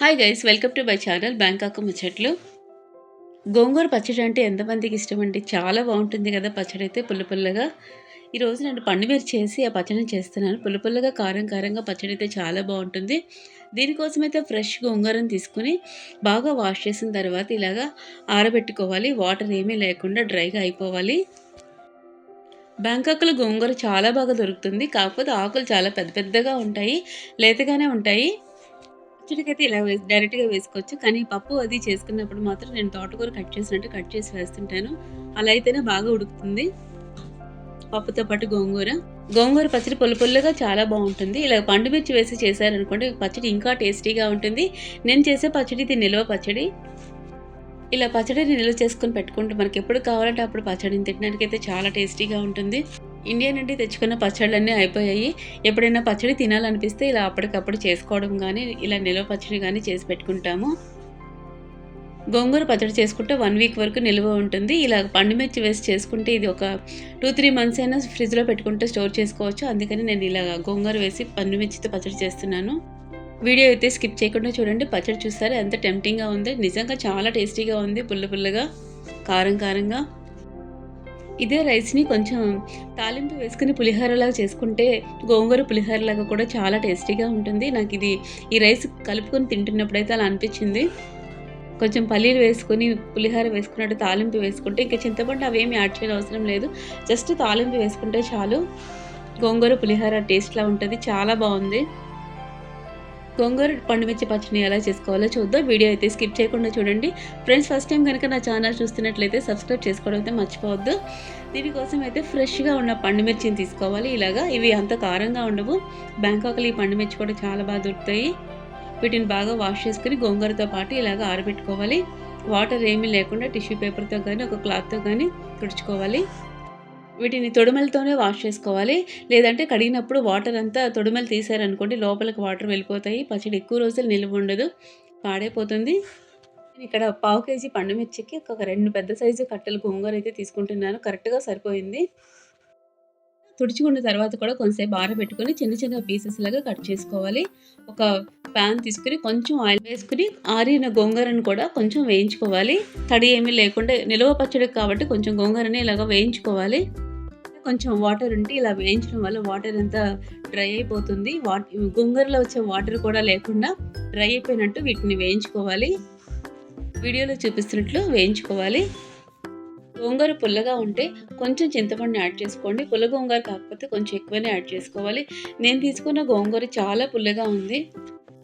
Hi guys welcome to my channel Bangkok ముచ్చట్లు గోంగూర పచ్చడి అంటే ఎంతమందికి ఇష్టం అండి చాలా బాగుంటుంది కదా పచ్చడి అయితే పుల్ల పుల్లగా. ఈరోజు నేను పండు మీరు చేసి ఆ పచ్చడిని చేస్తున్నాను. పుల్ల పుల్లగా కారం కారంగా పచ్చడి అయితే చాలా బాగుంటుంది. దీనికోసం అయితే ఫ్రెష్ గోంగూరను తీసుకుని బాగా వాష్ చేసిన తర్వాత ఇలాగా ఆరబెట్టుకోవాలి. వాటర్ ఏమీ లేకుండా డ్రైగా అయిపోవాలి. బ్యాంకాక్లో గోంగూర చాలా బాగా దొరుకుతుంది. కాకపోతే ఆకులు చాలా పెద్ద పెద్దగా ఉంటాయి. లేతగానే ఉంటాయి. పచ్చడికైతే ఇలా వేసి డైరెక్ట్గా వేసుకోవచ్చు. కానీ పప్పు అది చేసుకున్నప్పుడు మాత్రం నేను తోటకూర కట్ చేసినట్టు కట్ చేసి వేస్తుంటాను. అలా అయితేనే బాగా ఉడుకుతుంది. పప్పుతో పాటు గోంగూర. గోంగూర పచ్చడి పుల్ల పుల్లగా చాలా బాగుంటుంది. ఇలా పండుమిర్చి వేసి చేశారనుకోండి పచ్చడి ఇంకా టేస్టీగా ఉంటుంది. నేను చేసే పచ్చడి ఇది నిల్వ పచ్చడి. ఇలా పచ్చడిని నిల్వ చేసుకుని పెట్టుకుంటే మనకి ఎప్పుడు కావాలంటే అప్పుడు పచ్చడిని తినడానికి అయితే చాలా టేస్టీగా ఉంటుంది. ఇండియా నుండి తెచ్చుకున్న పచ్చళ్ళన్నీ అయిపోయాయి. ఎప్పుడైనా పచ్చడి తినాలనిపిస్తే ఇలా అప్పటికప్పుడు చేసుకోవడం కానీ ఇలా నిల్వ పచ్చడి కానీ చేసి పెట్టుకుంటాము. గోంగూర పచ్చడి చేసుకుంటే వన్ వీక్ వరకు నిల్వ ఉంటుంది. ఇలా పండుమిర్చి వేసి చేసుకుంటే ఇది ఒక టూ త్రీ మంత్స్ అయినా ఫ్రిడ్జ్లో పెట్టుకుంటే స్టోర్ చేసుకోవచ్చు. అందుకని నేను ఇలా గోంగూర వేసి పండుమిర్చితో పచ్చడి చేస్తున్నాను. వీడియో అయితే స్కిప్ చేయకుండా చూడండి. పచ్చడి చూస్తారా. ఎంత టెంప్టింగ్గా ఉంది. నిజంగా చాలా టేస్టీగా ఉంది. పుల్ల పుల్లగా కారం కారంగా. ఇదే రైస్ని కొంచెం తాలింపు వేసుకుని పులిహోరలాగా చేసుకుంటే గోంగూర పులిహోరలాగా కూడా చాలా టేస్టీగా ఉంటుంది. నాకు ఇది ఈ రైస్ కలుపుకొని తింటున్నప్పుడైతే అలా అనిపించింది. కొంచెం పల్లీలు వేసుకొని పులిహోర వేసుకున్నట్టు తాలింపు వేసుకుంటే ఇంకా చింతపండు అవేమి యాడ్ చేయడం అవసరం లేదు. జస్ట్ తాలింపు వేసుకుంటే చాలు. గోంగూర పులిహోర టేస్ట్లా ఉంటుంది. చాలా బాగుంది. గోంగూర పండుమిర్చి పచ్చడిని ఎలా చేసుకోవాలో చూద్దాం. వీడియో అయితే స్కిప్ చేయకుండా చూడండి. ఫ్రెండ్స్ ఫస్ట్ టైం కనుక నా ఛానల్ చూస్తున్నట్లయితే సబ్స్క్రైబ్ చేసుకోవడం అయితే మర్చిపోవద్దు. దీనికోసం అయితే ఫ్రెష్గా ఉన్న పండుమిర్చిని తీసుకోవాలి. ఇలాగా ఇవి అంత కారంగా ఉండవు. బ్యాంకాక్లో ఈ పండుమిర్చి కూడా చాలా బాగా దొరుకుతాయి. వీటిని బాగా వాష్ చేసుకుని గోంగూరతో పాటు ఇలాగ ఆరబెట్టుకోవాలి. వాటర్ ఏమీ లేకుండా టిష్యూ పేపర్తో కానీ ఒక క్లాత్తో కానీ తుడుచుకోవాలి. వీటిని తొడుమలతోనే వాష్ చేసుకోవాలి. లేదంటే కడిగినప్పుడు వాటర్ అంతా తొడుమలు తీసారనుకోండి లోపలికి వాటర్ వెళ్ళిపోతాయి. పచ్చడి ఎక్కువ రోజులు నిల్వ ఉండదు. పాడైపోతుంది. ఇక్కడ పావు కేజీ పండుమిర్చికి ఒక రెండు పెద్ద సైజు కట్టెలు గోంగూర అయితే తీసుకుంటున్నాను. కరెక్ట్గా సరిపోయింది. తుడుచుకున్న తర్వాత కూడా కొంచెంసేపు ఆరబెట్టుకొని చిన్న చిన్న పీసెస్ లాగా కట్ చేసుకోవాలి. ఒక ప్యాన్ తీసుకుని కొంచెం ఆయిల్ వేసుకుని ఆరిన గోంగూరను కూడా కొంచెం వేయించుకోవాలి. తడి ఏమీ లేకుండా నిలువ పచ్చడి కాబట్టి కొంచెం గోంగూరని ఇలాగ వేయించుకోవాలి. కొంచెం వాటర్ ఉంటే ఇలా వేయించడం వల్ల వాటర్ అంతా డ్రై అయిపోతుంది. వాట్ గోంగూరలో వచ్చే వాటర్ కూడా లేకుండా డ్రై అయిపోయినట్టు వీటిని వేయించుకోవాలి. వీడియోలో చూపిస్తున్నట్లు వేయించుకోవాలి. గోంగూర పుల్లగా ఉంటే కొంచెం చింతపండు యాడ్ చేసుకోండి. పుల్ల గోంగూర కాకపోతే కొంచెం ఎక్కువనే యాడ్ చేసుకోవాలి. నేను తీసుకున్న గోంగూర చాలా పుల్లగా ఉంది.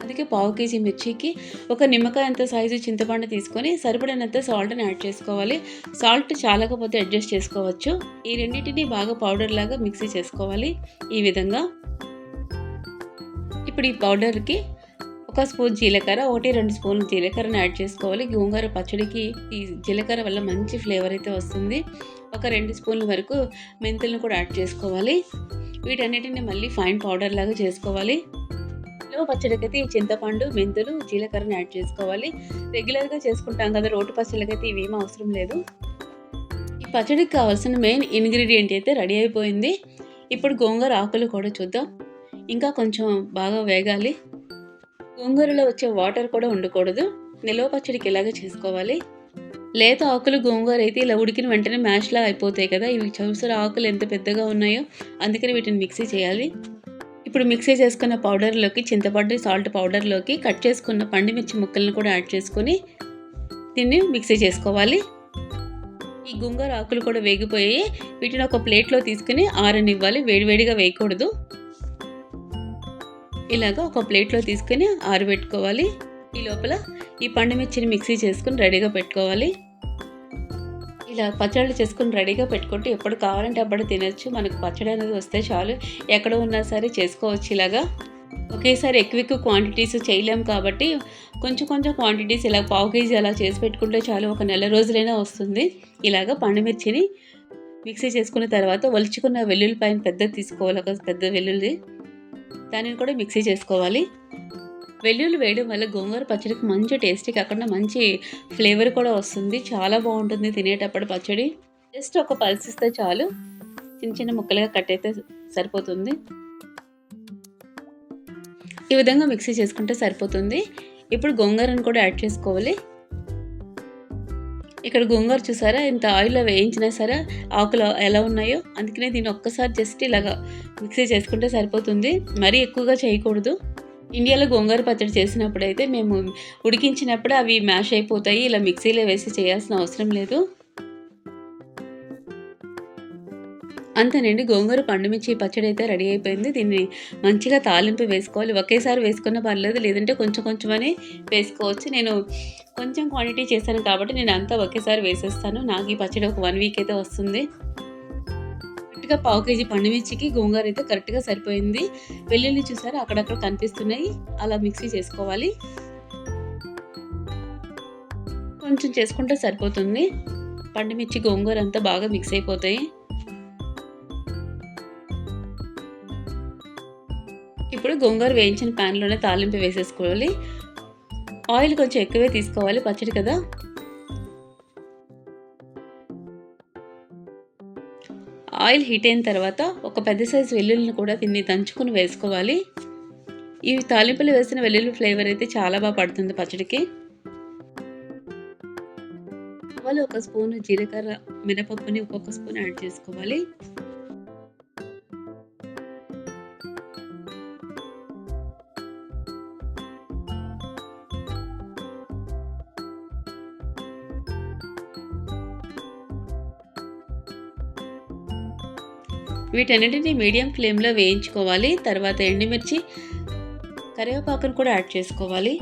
అందుకే పావు కేజీ మిర్చికి ఒక నిమ్మకాయ అంత సైజు చింతపండు తీసుకొని సరిపడినంత సాల్ట్ని యాడ్ చేసుకోవాలి. సాల్ట్ చాలకపోతే అడ్జస్ట్ చేసుకోవచ్చు. ఈ రెండింటిని బాగా పౌడర్ లాగా మిక్సీ చేసుకోవాలి ఈ విధంగా. ఇప్పుడు ఈ పౌడర్కి ఒక స్పూన్ జీలకర్ర ఒకటి రెండు స్పూన్లు జీలకర్రని యాడ్ చేసుకోవాలి. గోంగూర పచ్చడికి ఈ జీలకర్ర వల్ల మంచి ఫ్లేవర్ అయితే వస్తుంది. ఒక రెండు స్పూన్ల వరకు మెంతులను కూడా యాడ్ చేసుకోవాలి. వీటన్నిటిని మళ్ళీ ఫైన్ పౌడర్ లాగా చేసుకోవాలి. నిల్వ పచ్చడికైతే ఈ చింతపండు మెంతులు జీలకర్రని యాడ్ చేసుకోవాలి. రెగ్యులర్గా చేసుకుంటాం కదా రోటి పచ్చళ్ళకైతే ఇవేం అవసరం లేదు. ఈ పచ్చడికి కావాల్సిన మెయిన్ ఇంగ్రీడియంట్ అయితే రెడీ అయిపోయింది. ఇప్పుడు గోంగూర ఆకులు కూడా చూద్దాం. ఇంకా కొంచెం బాగా వేగాలి. గోంగూరలో వచ్చే వాటర్ కూడా ఉండకూడదు. నిల్వ పచ్చడికి ఇలాగే చేసుకోవాలి. లేత ఆకులు గోంగూర అయితే ఇలా ఉడికిన వెంటనే మ్యాష్లా అయిపోతాయి కదా ఇవి చౌసర ఆకులు ఎంత పెద్దగా ఉన్నాయో అందుకని వీటిని మిక్సీ చేయాలి. ఇప్పుడు మిక్సీ చేసుకున్న పౌడర్లోకి చింతపండు సాల్ట్ పౌడర్లోకి కట్ చేసుకున్న పండుమిర్చి ముక్కలను కూడా యాడ్ చేసుకొని దీన్ని మిక్సీ చేసుకోవాలి. ఈ గుంగర ఆకులు కూడా వేగిపోయి వీటిని ఒక ప్లేట్లో తీసుకుని ఆరనివ్వాలి. వేడివేడిగా వేయకూడదు. ఇలాగ ఒక ప్లేట్లో తీసుకుని ఆరబెట్టుకోవాలి. ఈ లోపల ఈ పండుమిర్చిని మిక్సీ చేసుకుని రెడీగా పెట్టుకోవాలి. ఇలా పచ్చళ్ళు చేసుకుని రెడీగా పెట్టుకుంటే ఎప్పుడు కావాలంటే అప్పుడు తినచ్చు. మనకు పచ్చడి అనేది వస్తే చాలు. ఎక్కడ ఉన్నా సరే చేసుకోవచ్చు ఇలాగా. ఒకేసారి ఎక్కువ ఎక్కువ క్వాంటిటీస్ చేయలేము కాబట్టి కొంచెం కొంచెం క్వాంటిటీస్ ఇలా పావు కేజీ అలా చేసి పెట్టుకుంటే చాలు. ఒక నెల రోజులైనా వస్తుంది. ఇలాగ పండుమిర్చిని మిక్సీ చేసుకున్న తర్వాత ఒలుచుకున్న వెల్లుల్లిపాయను పెద్దది తీసుకోవాలి. ఒక పెద్ద వెల్లుల్లి దానిని కూడా మిక్సీ చేసుకోవాలి. వెల్లుల్లి వేయడం వల్ల గోంగూర పచ్చడికి మంచి టేస్టీ కాకుండా మంచి ఫ్లేవర్ కూడా వస్తుంది. చాలా బాగుంటుంది తినేటప్పుడు పచ్చడి. జస్ట్ ఒక పల్స్ ఇస్తే చాలు. చిన్న చిన్న ముక్కలుగా కట్ అయితే సరిపోతుంది. ఈ విధంగా మిక్సీ చేసుకుంటే సరిపోతుంది. ఇప్పుడు గోంగూరను కూడా యాడ్ చేసుకోవాలి. ఇక్కడ గోంగూర చూసారా? ఇంత ఆయిల్లో వేయించినా సరే ఆకులు ఎలా ఉన్నాయో? అందుకనే దీన్ని ఒక్కసారి జస్ట్ ఇలాగా మిక్సీ చేసుకుంటే సరిపోతుంది. మరీ ఎక్కువగా చేయకూడదు. ఇండియాలో గోంగూర పచ్చడి చేసినప్పుడు అయితే మేము ఉడికించినప్పుడు అవి మ్యాష్ అయిపోతాయి ఇలా మిక్సీలో వేసి చేయాల్సిన అవసరం లేదు. అంతేనండి గోంగూర పండుమిర్చి పచ్చడి అయితే రెడీ అయిపోయింది. దీన్ని మంచిగా తాలింపు వేసుకోవాలి. ఒకేసారి వేసుకున్న పర్లేదు లేదంటే కొంచెం కొంచెమని వేసుకోవచ్చు. నేను కొంచెం క్వాంటిటీ చేశాను కాబట్టి నేను అంతా ఒకేసారి వేసేస్తాను. నాకు ఈ పచ్చడి ఒక వన్ వీక్ అయితే వస్తుంది. కరెక్ట్గా పావు కేజీ పండుమిర్చికి గోంగూర అయితే కరెక్ట్గా సరిపోయింది. వెల్లుల్లి చూసారా? అక్కడక్కడ కనిపిస్తున్నాయి. అలా మిక్సీ చేసుకోవాలి. కొంచెం చేసుకుంటే సరిపోతుంది. పండుమిర్చి గోంగూర అంతా బాగా మిక్స్ అయిపోతాయి. ఇప్పుడు గోంగూర వేయించిన ప్యాన్లోనే తాలింపు వేసేసుకోవాలి. ఆయిల్ కొంచెం ఎక్కువే తీసుకోవాలి. పచ్చడి కదా? ఆయిల్ హీట్ అయిన తర్వాత ఒక పెద్ద సైజు వెల్లుల్లిని కూడా దీన్ని దంచుకుని వేసుకోవాలి. ఈ తాలింపులు వేసిన వెల్లుల్లి ఫ్లేవర్ అయితే చాలా బాగా పడుతుంది పచ్చడికి. వాళ్ళు ఒక స్పూన్ జీలకర్ర మినపప్పుని ఒక్కొక్క స్పూన్ యాడ్ చేసుకోవాలి. వీటన్నిటిని మీడియం ఫ్లేమ్లో వేయించుకోవాలి. తర్వాత ఎండుమిర్చి కరివేపాకును కూడా యాడ్ చేసుకోవాలి.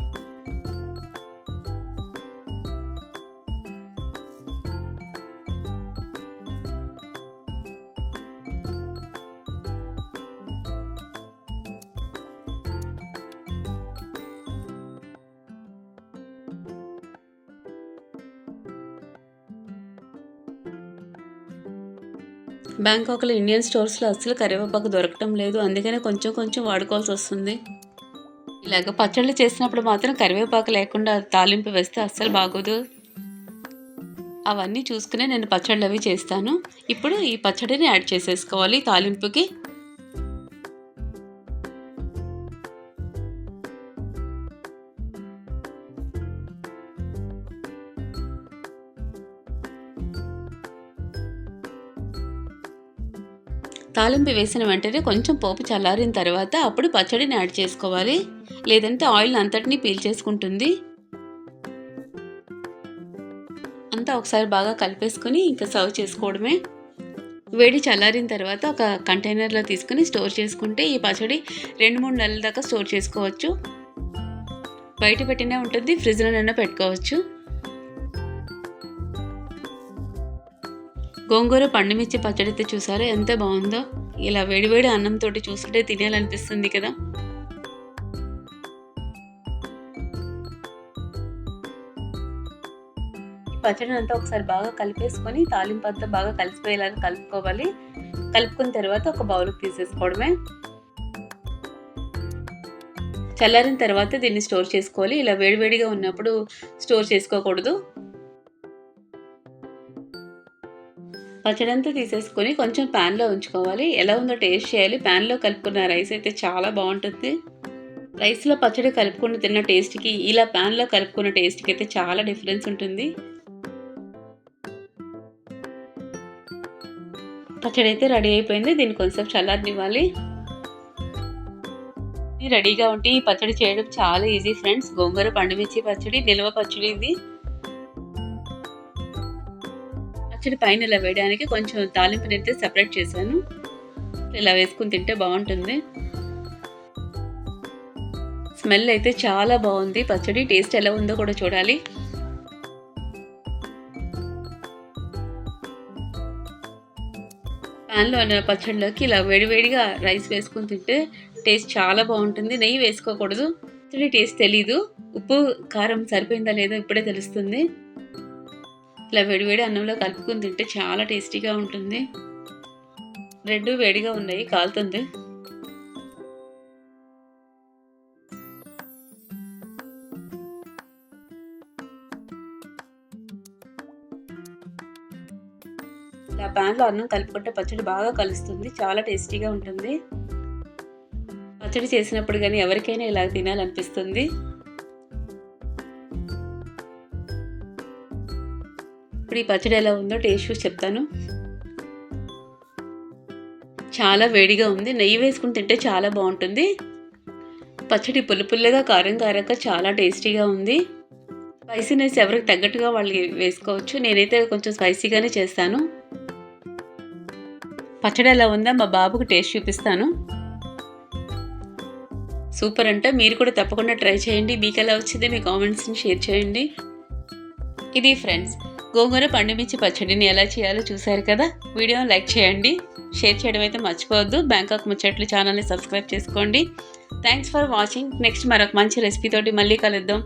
బ్యాంకాక్లో ఇండియన్ స్టోర్స్లో అస్సలు కరివేపాకు దొరకటం లేదు. అందుకనే కొంచెం కొంచెం వాడుకోవాల్సి వస్తుంది. ఇలాగ పచ్చళ్ళు చేసినప్పుడు మాత్రం కరివేపాకు లేకుండా తాలింపు వేస్తే అస్సలు బాగోదు. అవన్నీ చూసుకునే నేను పచ్చళ్ళు అవి చేస్తాను. ఇప్పుడు ఈ పచ్చడిని యాడ్ చేసేసుకోవాలి. తాలింపుకి తాలింపు వేసిన వెంటనే కొంచెం పోపు చల్లారిన తర్వాత అప్పుడు పచ్చడిని యాడ్ చేసుకోవాలి. లేదంటే ఆయిల్ అంతటినీ పీల్చేసుకుంటుంది అంతా ఒకసారి బాగా కలిపేసుకొని ఇంకా సర్వ్ చేసుకోవడమే. వేడి చల్లారిన తర్వాత ఒక కంటైనర్లో తీసుకుని స్టోర్ చేసుకుంటే ఈ పచ్చడి రెండు మూడు నెలల దాకా స్టోర్ చేసుకోవచ్చు. బయట పెట్టినే ఉంటుంది ఫ్రిడ్జ్లోనైనా పెట్టుకోవచ్చు. గోంగూర పండుమిర్చి పచ్చడి అయితే చూసారా? ఎంత బాగుందో. ఇలా వేడివేడి అన్నంతో చూస్తుంటే తినేయాలనిపిస్తుంది కదా. పచ్చడిని అంతా ఒకసారి బాగా కలిపేసుకొని తాలింపు అంతా బాగా కలిసిపోయేలాగా కలుపుకోవాలి. కలుపుకున్న తర్వాత ఒక బౌల్కి తీసేసుకోవడమే. చల్లారిన తర్వాత దీన్ని స్టోర్ చేసుకోవాలి. ఇలా వేడివేడిగా ఉన్నప్పుడు స్టోర్ చేసుకోకూడదు. పచ్చడంతా తీసేసుకొని కొంచెం ప్యాన్లో ఉంచుకోవాలి. ఎలా ఉందో టేస్ట్ చేయాలి. ప్యాన్లో కలుపుకున్న రైస్ అయితే చాలా బాగుంటుంది. రైస్లో పచ్చడి కలుపుకుని తిన్న టేస్ట్కి ఇలా ప్యాన్లో కలుపుకున్న టేస్ట్కి అయితే చాలా డిఫరెన్స్ ఉంటుంది. పచ్చడి అయితే రెడీ అయిపోయింది. దీన్ని కొంచెం చల్లారనివ్వాలి. రెడీగా ఉంటే ఈ పచ్చడి చేయడం చాలా ఈజీ ఫ్రెండ్స్. గోంగూర పండుమిర్చి పచ్చడి నిల్వ పచ్చడి ఇది. పచ్చడి పైన ఇలా వేయడానికి కొంచెం తాలింపుని అయితే చేశాను. ఇలా వేసుకుని తింటే బాగుంటుంది. స్మెల్ అయితే చాలా బాగుంది. పచ్చడి టేస్ట్ ఎలా ఉందో కూడా చూడాలి. ప్యాన్లో ఉన్న పచ్చడిలోకి ఇలా వేడివేడిగా రైస్ వేసుకుని తింటే టేస్ట్ చాలా బాగుంటుంది. నెయ్యి వేసుకోకూడదు. పచ్చడి టేస్ట్ తెలీదు. ఉప్పు కారం సరిపోయిందా లేదో ఇప్పుడే తెలుస్తుంది. ఇలా వేడివేడి అన్నంలో కలుపుకుని తింటే చాలా టేస్టీగా ఉంటుంది. రెండు వేడిగా ఉన్నాయి కాలుతుంది. ఇలా ప్యాన్లో అన్నం కలుపుకుంటే పచ్చడి బాగా కలుస్తుంది చాలా టేస్టీగా ఉంటుంది. పచ్చడి చేసినప్పుడు కానీ ఎవరికైనా ఇలా తినాలనిపిస్తుంది. ఇప్పుడు ఈ పచ్చడి ఎలా ఉందో టేస్ట్ చూసి చెప్తాను. చాలా వేడిగా ఉంది. నెయ్యి వేసుకుని తింటే చాలా బాగుంటుంది. పచ్చడి పుల్ల పుల్లగా కారం కారంగా చాలా టేస్టీగా ఉంది. స్పైసీనెస్ ఎవరికి తగ్గట్టుగా వాళ్ళు వేసుకోవచ్చు. నేనైతే కొంచెం స్పైసీగానే చేస్తాను. పచ్చడి ఎలా ఉందా మా బాబుకు టేస్ట్ చూపిస్తాను. సూపర్ అంటే. మీరు కూడా తప్పకుండా ట్రై చేయండి. మీకు ఎలా వచ్చింది మీ కామెంట్స్ని షేర్ చేయండి. ఇది ఫ్రెండ్స్ గోంగూర పండుమిర్చి పచ్చడిని ఎలా చేయాలో చూశారు కదా? వీడియో లైక్ చేయండి షేర్ చేయడం అయితే మర్చిపోవద్దు. బ్యాంకాక్ ముచ్చట్లు ఛానల్ని సబ్స్క్రైబ్ చేసుకోండి. Thanks for watching. నెక్స్ట్ మరొక మంచి రెసిపీ తోటి మళ్ళీ కలుద్దాం.